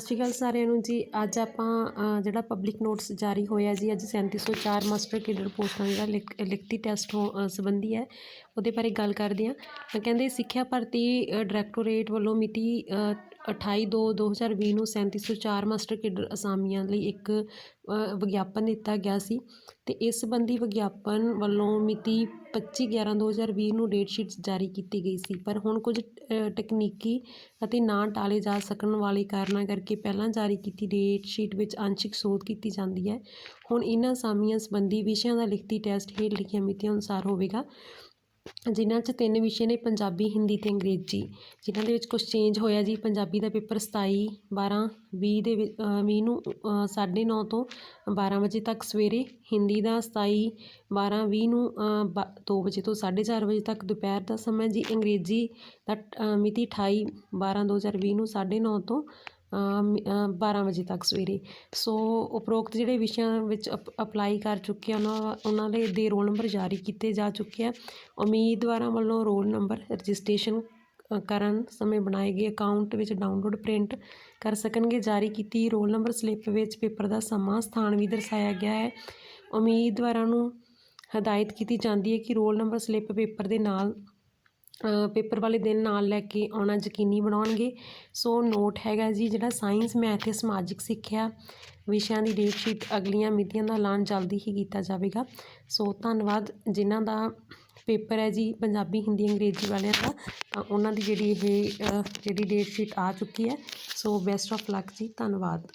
ਸਤਿ ਸ਼੍ਰੀ ਅਕਾਲ ਸਾਰਿਆਂ ਨੂੰ ਜੀ। ਅੱਜ ਆਪਾਂ ਜਿਹੜਾ ਪਬਲਿਕ ਨੋਟਿਸ ਜਾਰੀ ਹੋਇਆ ਜੀ, ਅੱਜ 3704 ਮਾਸਟਰ ਕੇਡਰ ਪੋਸਟਾਂ ਦਾ ਜਿਹੜਾ ਲਿਖ- ਲਿਖਤੀ ਟੈਸਟ ਹੋ ਸੰਬੰਧੀ ਹੈ। ਉਹਦੇ ਬਾਰੇ ਗੱਲ ਕਰਦੇ ਹਾਂ। ਕਹਿੰਦੇ, ਸਿੱਖਿਆ ਭਰਤੀ ਡਾਇਰੈਕਟੋਰੇਟ ਵੱਲੋਂ ਮਿਤੀ ਅਠਾਈ ਦੋ ਦੋ ਹਜ਼ਾਰ ਵੀਹ ਨੂੰ 3704 ਮਾਸਟਰ ਕੇਡਰ ਅਸਾਮੀਆਂ ਲਈ ਇੱਕ ਵਿਗਿਆਪਨ ਦਿੱਤਾ ਗਿਆ ਸੀ ਅਤੇ ਇਸ ਸੰਬੰਧੀ ਵਿਗਿਆਪਨ ਵੱਲੋਂ ਮਿਤੀ 25 11 2020 ਨੂੰ ਡੇਟ ਸ਼ੀਟਸ ਜਾਰੀ ਕੀਤੀ ਗਈ ਸੀ। ਪਰ ਹੁਣ ਕੁਝ ਤਕਨੀਕੀ ਅਤੇ ਨਾ ਟਾਲੇ ਜਾ ਸਕਣ ਵਾਲੇ ਕਾਰਨਾਂ ਕਰਕੇ ਪਹਿਲਾਂ ਜਾਰੀ ਕੀਤੀ ਡੇਟ ਸ਼ੀਟ ਵਿੱਚ ਅੰਸ਼ਿਕ ਸੋਧ ਕੀਤੀ ਜਾਂਦੀ ਹੈ। ਹੁਣ ਇਹਨਾਂ ਅਸਾਮੀਆਂ ਸੰਬੰਧੀ ਵਿਸ਼ਿਆਂ ਦਾ ਲਿਖਤੀ ਟੈਸਟ ਹੇਠ ਲਿਖੀਆਂ ਮਿਤੀਆਂ ਅਨੁਸਾਰ ਹੋਵੇਗਾ। ਜਿਨ੍ਹਾਂ 'ਚ ਤਿੰਨ ਵਿਸ਼ੇ ਨੇ, ਪੰਜਾਬੀ, ਹਿੰਦੀ ਅਤੇ ਅੰਗਰੇਜ਼ੀ। ਜਿਨ੍ਹਾਂ ਦੇ ਵਿੱਚ ਕੁਛ ਚੇਂਜ ਹੋਇਆ ਜੀ, ਪੰਜਾਬੀ ਦਾ ਪੇਪਰ 27 12 20 ਦੇ ਵਿ ਵੀਹ ਨੂੰ ਸਾਢੇ ਨੌ ਤੋਂ 12 ਵਜੇ ਤੱਕ ਸਵੇਰੇ, ਹਿੰਦੀ ਦਾ 27 12 20 ਨੂੰ ਬ- ਦੋ ਵਜੇ ਤੋਂ ਸਾਢੇ ਚਾਰ ਵਜੇ ਤੱਕ ਦੁਪਹਿਰ ਦਾ ਸਮਾਂ ਜੀ, ਅੰਗਰੇਜ਼ੀ ਦਾ ਮਿਤੀ ਅਠਾਈ ਬਾਰ੍ਹਾਂ ਦੋ ਹਜ਼ਾਰ ਵੀਹ ਨੂੰ ਸਾਢੇ ਨੌ ਤੋਂ ਅ, ਮ- ਅ, 12 ਵਜੇ ਤੱਕ ਸਵੇਰੇ। ਸੋ ਉਪਰੋਕਤ ਜਿਹੜੇ ਵਿਸ਼ਿਆਂ ਵਿੱਚ ਅਪ- ਅਪਲਾਈ ਕਰ ਚੁੱਕੇ ਆ ਉਹਨਾਂ ਉਹਨਾਂ ਦੇ ਦੇ ਰੋਲ ਨੰਬਰ ਜਾਰੀ ਕੀਤੇ ਜਾ ਚੁੱਕੇ ਆ। ਉਮੀਦਵਾਰਾਂ ਵੱਲੋਂ ਰੋਲ ਨੰਬਰ ਰਜਿਸਟ੍ਰੇਸ਼ਨ ਕਰਨ ਸਮੇਂ ਬਣਾਏ ਗਏ ਅਕਾਊਂਟ ਵਿੱਚ ਡਾਊਨਲੋਡ ਪ੍ਰਿੰਟ ਕਰ ਸਕਣਗੇ। ਜਾਰੀ ਕੀਤੀ ਰੋਲ ਨੰਬਰ ਸਲਿੱਪ ਵਿੱਚ ਪੇਪਰ ਦਾ ਸਮਾਂ ਸਥਾਨ ਵੀ ਦਰਸਾਇਆ ਗਿਆ ਹੈ। ਉਮੀਦਵਾਰਾਂ ਨੂੰ ਹਦਾਇਤ ਕੀਤੀ ਜਾਂਦੀ ਹੈ ਕਿ ਰੋਲ ਨੰਬਰ ਸਲਿੱਪ ਪੇਪਰ ਦੇ ਨਾਲ ਪੇਪਰ ਵਾਲੇ ਦਿਨ ਨਾਲ ਲੈ ਕੇ ਆਉਣਾ ਯਕੀਨੀ ਬਣਾਉਣਗੇ। ਸੋ ਨੋਟ ਹੈਗਾ ਜੀ, ਜਿਹੜਾ ਸਾਇੰਸ ਮੈਥ ਤੇ ਸਮਾਜਿਕ ਸਿੱਖਿਆ ਵਿਸ਼ਿਆਂ ਦੀ ਡੇਟ ਸ਼ੀਟ ਅਗਲੀਆਂ ਮਿਤੀਆਂ ਦਾ ਐਲਾਨ ਜਲਦੀ ਹੀ ਕੀਤਾ ਜਾਵੇਗਾ। ਸੋ ਧੰਨਵਾਦ। ਜਿਨ੍ਹਾਂ ਦਾ ਪੇਪਰ ਹੈ ਜੀ, ਪੰਜਾਬੀ, ਹਿੰਦੀ, ਅੰਗਰੇਜ਼ੀ ਵਾਲਿਆਂ ਦਾ, ਤਾਂ ਉਹਨਾਂ ਦੀ ਜਿਹੜੀ ਇਹ ਜਿਹੜੀ ਡੇਟ ਸ਼ੀਟ ਆ ਚੁੱਕੀ ਹੈ। ਸੋ ਬੈਸਟ ਆਫ ਲੱਕ ਜੀ, ਧੰਨਵਾਦ।